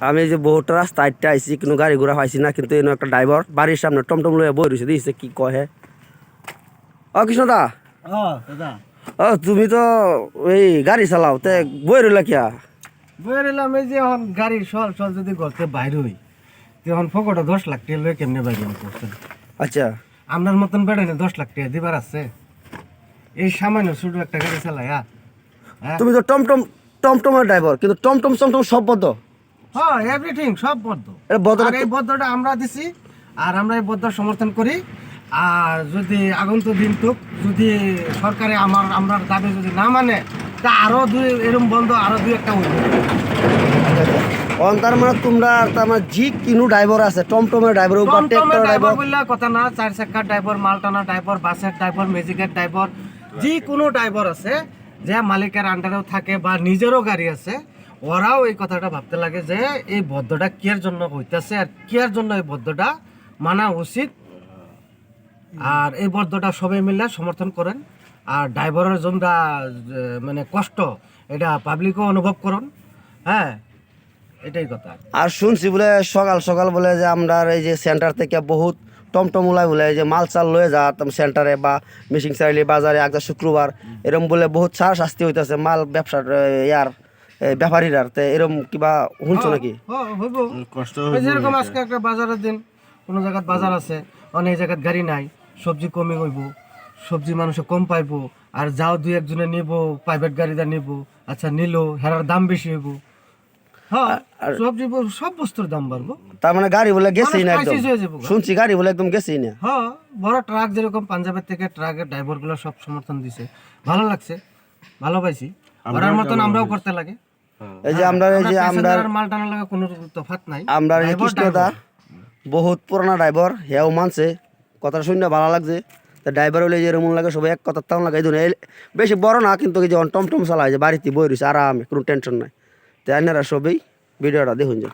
আমি যে বহুত রাস্তা আইটটা আইছি কোনো গাড়ি ঘোড়া পাইছি না কিন্তু এনে একটা ড্রাইভার বাড়ির সামনে টমটম লয়ে বই রয়েছে দিয়েছে কি কহে ও কৃষ্ণদা ও তুমি তো এই গাড়ি চালাও তে বই রইলা কিয়া? বই এলাম এই যে এখন গাড়ির সল সল যদি গলতে বাইর হই। তখন ফকটা দশ লাখ টাকা লয়ে কেমনে বাইরে করছেন আচ্ছা। আপনার মতন বেড়াইনে দশ লাখ টাকা দিবার আছে। এই সামান্য ছোট একটা গাড়ি চালাই হ্যাঁ হ্যাঁ? তুমি তো টমটম টমটমের ড্রাইভার কিন্তু টমটম টমটম সব বদ্ধ। হ্যাঁ এভরিথিং সব বদ্ধ। আর এই বদ্ধটা আমরা দিছি আর আমরা এই বদ্ধ সমর্থন করি। আর যদি আগন্ত দিন টুক যদি সরকারে আমার আমরা দাবি যদি না মানে তা আরও দুই এরকম বন্ধ আরও দুই একটা উঠবে। অন তার মানে তোমরা তার মানে জি কিনু ড্রাইভার আছে টমটমের ড্রাইভার উপর ট্রাক্টর ড্রাইভার বললে কথা না চার চাকার ড্রাইভার মালটানা ড্রাইভার বাসের ড্রাইভার ম্যাজিকের ড্রাইভার যে কোনো ড্রাইভার আছে যে মালিকের আন্ডারেও থাকে বা নিজেরও গাড়ি আছে ওরাও এই কথাটা ভাবতে লাগে যে এই বদ্ধটা কিয়ার জন্য হইতেছে আর কিয়ার জন্য এই বদ্ধটা মানা উচিত? আর এই বদ্ধটা সবাই মিলে সমর্থন করেন। আর ড্রাইভারের জনটা মানে কষ্ট, এটা পাবলিকও অনুভব করুন। হ্যাঁ এটাই কথা। আর শুনছি বলে সকাল সকাল বলে যে আমরা এই যে সেন্টার থেকে বহুত টমটম উলাই বলে যে মাল চাল লয়ে যা সেন্টারে বা মিশিং চাইলে বাজারে আজকে শুক্রবার, এরম বলে বহুত ছাড় শাস্তি হইতেছে মাল ব্যবসার ইয়ার। এ, ব্যাপারীরার তে এরম কিবা শুনছো নাকি? হ্যাঁ, যেরকম আজকে একটা বাজারের দিন কোনো জায়গাত বাজার আছে অনেক জায়গাত গাড়ি নাই সবজি কমে হইব সবজি মানুষে কম পাইবো আর যাও দুই একজনে নিব প্রাইভেট গাড়িটা নিব আচ্ছা নিল হেরার দাম বেশি হইব। হ্যাঁ সবজি সব বস্তুর দাম বাড়বো। তার মানে গাড়ি বলে গেছেই না একদম। হয়ে। শুনছি গাড়ি বলে একদম গেছেই না। হ্যাঁ বড় ট্রাক যেরকম পাঞ্জাবের থেকে ট্রাকের ড্রাইভারগুলো সব সমর্থন দিছে। ভালো লাগছে ভালো পাইছি। ওরার মতন আমরাও করতে লাগে। এই যে আমরা এই যে আমরা মাল টানার লাগে কোনো তফাৎ নাই। আমরা এই কৃষ্ণদা বহুত পুরানা ড্রাইভার হেও মানছে। কথা শুনে ভালো লাগছে। তা ড্রাইভার হলে যে এরকম লাগে সবাই এক কথা তাও লাগে এই বেশি বড় না কিন্তু এই যে টমটম চালায় যে বাড়িতে বই রয়েছে আরামে কোনো টেনশন নাই। তাই আপনারা সবই ভিডিওটা দেখুন যে